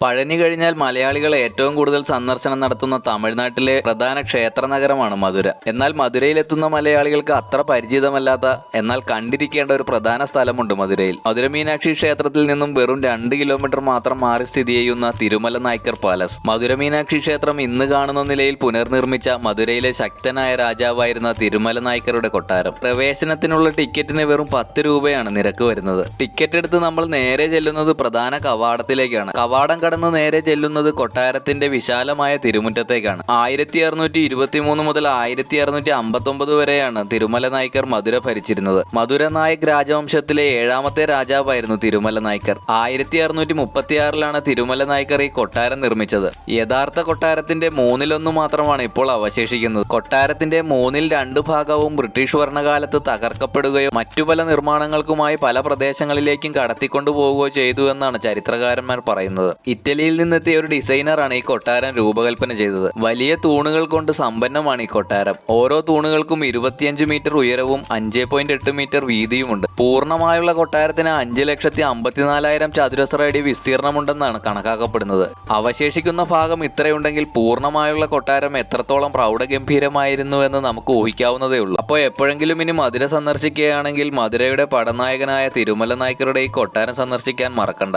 പഴനി കഴിഞ്ഞാൽ മലയാളികൾ ഏറ്റവും കൂടുതൽ സന്ദർശനം നടത്തുന്ന തമിഴ്നാട്ടിലെ പ്രധാന ക്ഷേത്ര നഗരമാണ് മധുര. എന്നാൽ മധുരയിലെത്തുന്ന മലയാളികൾക്ക് അത്ര പരിചിതമല്ലാത്ത എന്നാൽ കണ്ടിരിക്കേണ്ട ഒരു പ്രധാന സ്ഥലമുണ്ട് മധുരയിൽ. മധുര മീനാക്ഷി ക്ഷേത്രത്തിൽ നിന്നും വെറും രണ്ട് കിലോമീറ്റർ മാത്രം മാറി സ്ഥിതി ചെയ്യുന്ന തിരുമല നായ്ക്കർ പാലസ്. മധുര മീനാക്ഷി ക്ഷേത്രം ഇന്ന് കാണുന്ന നിലയിൽ പുനർനിർമ്മിച്ച മധുരയിലെ ശക്തനായ രാജാവായിരുന്ന തിരുമല നായ്ക്കരുടെ കൊട്ടാരം. പ്രവേശനത്തിനുള്ള ടിക്കറ്റിന് വെറും പത്ത് രൂപയാണ് നിരക്ക് വരുന്നത്. ടിക്കറ്റ് എടുത്ത് നമ്മൾ നേരെ ചെല്ലുന്നത് പ്രധാന കവാടത്തിലേക്കാണ്. കവാടം കടന്ന് നേരെ ചെല്ലുന്നത് കൊട്ടാരത്തിന്റെ വിശാലമായ തിരുമുറ്റത്തേക്കാണ്. ആയിരത്തി അറുന്നൂറ്റി ഇരുപത്തി മൂന്ന് മുതൽ ആയിരത്തി അറുന്നൂറ്റി അമ്പത്തി ഒമ്പത് വരെയാണ് തിരുമല നായ്ക്കർ മധുര ഭരിച്ചിരുന്നത്. മധുര നായക് രാജവംശത്തിലെ ഏഴാമത്തെ രാജാവായിരുന്നു തിരുമല നായ്ക്കർ. ആയിരത്തി അറുന്നൂറ്റി മുപ്പത്തിയാറിലാണ് തിരുമല നായ്ക്കർ ഈ കൊട്ടാരം നിർമ്മിച്ചത്. യഥാർത്ഥ കൊട്ടാരത്തിന്റെ മൂന്നിലൊന്ന് മാത്രമാണ് ഇപ്പോൾ അവശേഷിക്കുന്നത്. കൊട്ടാരത്തിന്റെ മൂന്നിൽ രണ്ട് ഭാഗവും ബ്രിട്ടീഷ് ഭരണകാലത്ത് തകർക്കപ്പെടുകയോ മറ്റു പല നിർമ്മാണങ്ങൾക്കുമായി പല പ്രദേശങ്ങളിലേക്കും കടത്തിക്കൊണ്ടുപോവുകയോ ചെയ്തു എന്നാണ് ചരിത്രകാരന്മാർ പറയുന്നത്. ഇറ്റലിയിൽ നിന്നെത്തിയ ഒരു ഡിസൈനറാണ് ഈ കൊട്ടാരം രൂപകൽപ്പന ചെയ്തത്. വലിയ തൂണുകൾ കൊണ്ട് സമ്പന്നമാണ് ഈ കൊട്ടാരം. ഓരോ തൂണുകൾക്കും ഇരുപത്തിയഞ്ച് മീറ്റർ ഉയരവും അഞ്ച് പോയിന്റ് എട്ട് മീറ്റർ വീതിയുമുണ്ട്. പൂർണമായുള്ള കൊട്ടാരത്തിന് അഞ്ച് ലക്ഷത്തി അമ്പത്തിനാലായിരം ചതുരശ്ര അടി വിസ്തീർണമുണ്ടെന്നാണ് കണക്കാക്കപ്പെടുന്നത്. അവശേഷിക്കുന്ന ഭാഗം ഇത്രയുണ്ടെങ്കിൽ പൂർണമായുള്ള കൊട്ടാരം എത്രത്തോളം പ്രൗഢഗംഭീരമായിരുന്നു എന്ന് നമുക്ക് ഊഹിക്കാവുന്നതേ ഉള്ളൂ. അപ്പോൾ എപ്പോഴെങ്കിലും ഇനി മധുര സന്ദർശിക്കുകയാണെങ്കിൽ മധുരയുടെ പടനായകനായ തിരുമല നായ്ക്കരുടെ ഈ കൊട്ടാരം സന്ദർശിക്കാൻ മറക്കണ്ട.